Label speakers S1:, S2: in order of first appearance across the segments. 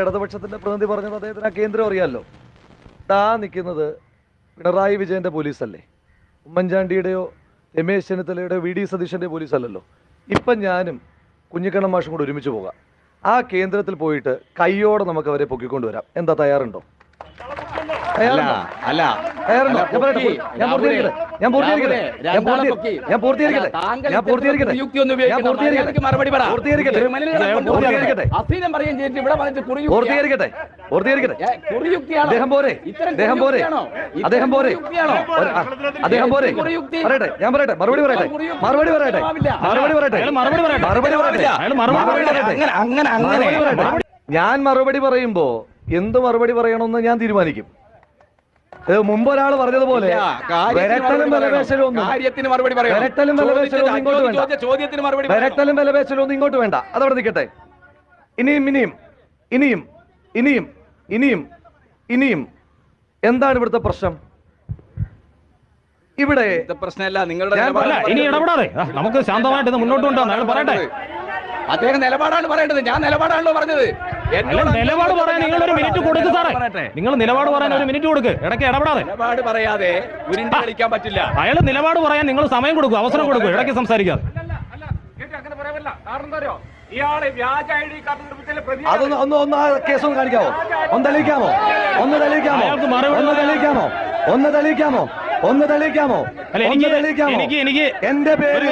S1: ഇടതുപക്ഷത്തിന്റെ പ്രതിനിധി പറഞ്ഞത് അദ്ദേഹത്തിന് ആ കേന്ദ്രം അറിയാമല്ലോ താ നിൽക്കുന്നത് പിണറായി വിജയന്റെ പോലീസല്ലേ. ഉമ്മൻചാണ്ടിയുടെയോ രമേശ് ചെന്നിത്തലയുടെയോ വി ഡി പോലീസ് അല്ലല്ലോ ഇപ്പം ഞാനും കുഞ്ഞിക്കണ്ണൻ മാഷും കൂടെ ഒരുമിച്ച് പോകാം. ആ കേന്ദ്രത്തിൽ പോയിട്ട് കയ്യോടെ നമുക്ക് അവരെ പൊക്കിക്കൊണ്ടുവരാം എന്താ തയ്യാറുണ്ടോ?
S2: അല്ല.
S1: തയ്യാറുണ്ടോ ഞാൻ പറയട്ടെ. ഞാൻ പൂർത്തീകരിക്കട്ടെ. ഞാൻ പൂർത്തീകരിക്കട്ടെ. ഞാൻ പൂർത്തീ- ഞാൻ പൂർത്തീകരിക്കട്ടെ. ഞാൻ പൂർത്തീകരിക്കട്ടെ. ഞാൻ പൂർത്തീകരിക്കട്ടെ.
S2: മറുപടി പറ.
S1: പൂർത്തീകരിക്കട്ടെ.
S2: ക്രിമിനലുകളെ
S1: ഞാൻ
S2: കൊണ്ട്
S1: പൂർത്തീകരിക്കട്ടെ.
S2: അസീനം പറയുകയും ചെയ്തിട്ട് ഇവിടെ വന്നിട്ട് കുറിയുക്തിയാ.
S1: പൂർത്തീകരിക്കട്ടെ പൂർത്തീകരിക്കട്ടെ
S2: ഏ, കുറിയുക്തിയാണോ?
S1: അദ്ദേഹം പോരെ അദ്ദേഹം പോരെ? അദ്ദേഹം പോരെ അദ്ദേഹം പോരെ പറയട്ടെ ഞാൻ പറയട്ടെ മറുപടി പറയട്ടെ മറുപടി പറയട്ടെ മറുപടി പറയട്ടെ
S3: മറുപടി പറയട്ടെ.
S1: മറുപടി പറയട്ടെ
S3: മറുപടി
S1: മറുപടി
S3: പറയട്ടെ.
S1: പറയട്ടെ.
S2: അങ്ങനെ അങ്ങനെ.
S1: ഞാൻ മറുപടി പറയുമ്പോ എന്ത് മറുപടി പറയണമെന്ന് ഞാൻ തീരുമാനിക്കും മുമ്പ് ഒരാൾ പറഞ്ഞതുപോലെ
S2: കാര്യത്തിന് മറുപടി.
S1: വിരട്ടലും വിലപേശലും ഇങ്ങോട്ട് വേണ്ട. അതവിടെ നിൽക്കട്ടെ. ഇനിയും ഇനിയും ഇനിയും ഇനിയും ഇനിയും ഇനിയും. എന്താണ് ഇവിടുത്തെ പ്രശ്നം? ഇവിടെ
S2: പ്രശ്നമല്ല നിങ്ങളുടെ
S3: അല്ല ഇനി. ഇടപെടാതെ. നമുക്ക് ശാന്തമായിട്ട് മുന്നോട്ട് കൊണ്ടുവന്ന് പറയട്ടെ.
S2: അദ്ദേഹം നിലപാടാണ് പറയേണ്ടത്. ഞാൻ നിലപാടാണല്ലോ പറഞ്ഞത്.
S3: നിലപാട് പറയാൻ നിങ്ങൾ ഒരു മിനിറ്റ് കൊടുക്ക് സാറേ. നിങ്ങൾ നിലപാട് പറയാൻ ഒരു മിനിറ്റ് കൊടുക്ക്. ഇടയ്ക്ക് ഇടപെടാതെ.
S2: നിലപാട് പറയാതെ കളിക്കാൻ പറ്റില്ല.
S3: അയാൾ നിലപാട് പറയാൻ നിങ്ങൾ സമയം കൊടുക്കും അവസരം കൊടുക്കും ഇടയ്ക്ക് സംസാരിക്കാതെ.
S2: അങ്ങനെ പറയാമല്ല കാരണം എന്താ ഇയാൾ വ്യാജ ഐ ഡി കാർഡ് നിർമ്മിച്ചതിലെ പ്രതി
S1: അതൊന്ന് ഒന്ന് ഒന്ന് ആ കേസ് കാണിക്കാമോ? ഒന്ന് തെളിയിക്കാമോ? ഒന്ന് തെളിയിക്കാമോ? ഒന്ന് തെളിയിക്കാമോ? ഒന്ന് തെളിയിക്കാമോ? ഒന്ന് തെളിയിക്കാമോ?
S3: എനിക്ക്
S1: തെളിയിക്കാമോ?
S3: എനിക്ക് എനിക്ക്
S1: എന്റെ പേര്.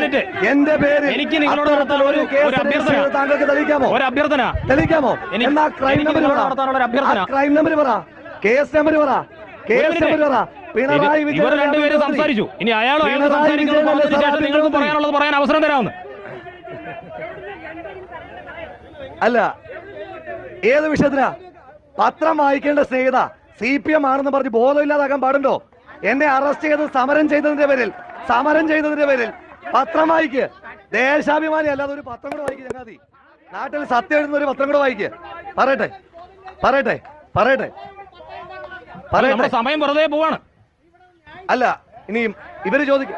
S1: എന്റെ പേര്
S3: എനിക്ക് നിങ്ങളോട് നടത്താൻ ഒരു- അഭ്യർത്ഥന.
S1: താങ്കൾക്ക് തെളിയിക്കാമോ?
S3: ഒരു അഭ്യർത്ഥന.
S1: തെളിയിക്കാമോ? എന്നാ ക്രൈം നമ്പർ
S3: നടത്താനുള്ള ഒരു അഭ്യർത്ഥന.
S1: ക്രൈം നമ്പർ പറ. കേസ് നമ്പർ പറ. കേസ് നമ്പർ പറ. പിണറായി
S3: ഇവർ രണ്ടുപേരും സംസാരിച്ചു. ഇനി അയാളോ
S1: പിണറായി
S3: സംസാരിക്കുന്നത് നിങ്ങൾക്ക് പറയാനുള്ളത് പറയാൻ അവസരം തരാമെന്ന്.
S1: അല്ല ഏത് വിഷയത്തിനാ പത്രം വായിക്കേണ്ട സ്നേഹിത സി പി എം ആണെന്ന് പറഞ്ഞ് ബോധമില്ലാതാക്കാൻ പാടുണ്ടോ? എന്നെ അറസ്റ്റ് ചെയ്ത് സമരം ചെയ്തതിന്റെ പേരിൽ സമരം ചെയ്തതിന്റെ പേരിൽ പത്രം വായിക്ക്. ദേശാഭിമാനി അല്ലാതെ ഒരു പത്രം കൂടെ വായിക്കുക ചങ്ങാതി. നാട്ടിൽ സത്യം എഴുതുന്ന ഒരു പത്രം കൂടെ വായിക്ക്. പറയട്ടെ പറയട്ടെ പറയട്ടെ പറയട്ടെ.
S3: സമയം വെറുതെ പോവാണ്.
S1: അല്ല ഇനിയും ഇവർ ചോദിക്ക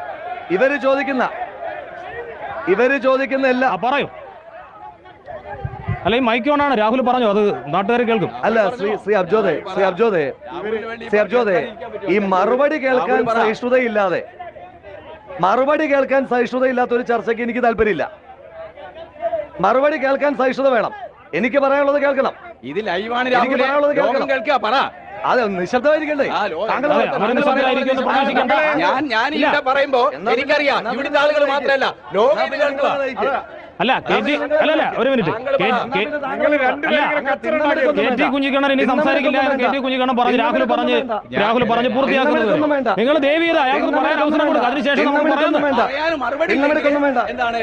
S1: ഇവർ ചോദിക്കുന്ന ഇവർ ചോദിക്കുന്ന
S3: എല്ലാ
S1: എല്ലാം
S3: പറയൂ. അല്ല ഈ മൈക്ക് ഓണാണ് രാഹുൽ പറഞ്ഞു? അത് നാട്ടുകാർ കേൾക്കും.
S1: അല്ല ശ്രീ ശ്രീ അബ്ജോദേ ശ്രീ അബ്ജോദേ ശ്രീ അബ്ജോദേ ഈ മറുപടി കേൾക്കാൻ സഹിഷ്ണുതയില്ലാതെ മറുപടി കേൾക്കാൻ സഹിഷ്ണുതയില്ലാത്ത ഒരു ചർച്ചയ്ക്ക് എനിക്ക് താല്പര്യമില്ല. മറുപടി കേൾക്കാൻ സഹിഷ്ണുത വേണം. എനിക്ക് പറയാനുള്ളത് കേൾക്കണം.
S2: ഇത് ലൈവാണ്
S1: എനിക്ക് പറയാനുള്ളത് കേൾക്കണം.
S2: കേൾക്കുക പറ.
S1: അതെ നിശബ്ദമായിരിക്കണ്ടേ.
S2: ഞാൻ ഞാൻ. ഇവിടെ പറയുമ്പോ എനിക്കറിയാം. ഇവിടുത്തെ ആളുകൾ മാത്രമല്ല. ലോകം കേൾക്കുക.
S3: അല്ല കെ ടി അല്ല അല്ല ഒരു മിനിറ്റ്. കെ- ടി കുഞ്ഞിക്കണ്ണൻ ഇനി സംസാരിക്കില്ല കെ ടി കുഞ്ഞിക്കണ്ണൻ പറഞ്ഞ് രാഹുൽ പറഞ്ഞ് രാഹുൽ പറഞ്ഞ് പൂർത്തിയാക്കുന്നത് നിങ്ങൾ ദേവി അയാൾക്ക് പറയാൻ അവസരം കൊടുക്കുക അതിനുശേഷം നമ്മൾ പറയുന്നത്
S1: വേണ്ട.
S2: പറയാനും മറുപടി
S1: ഇന്നലെ വേണ്ട.
S2: എന്താണ്?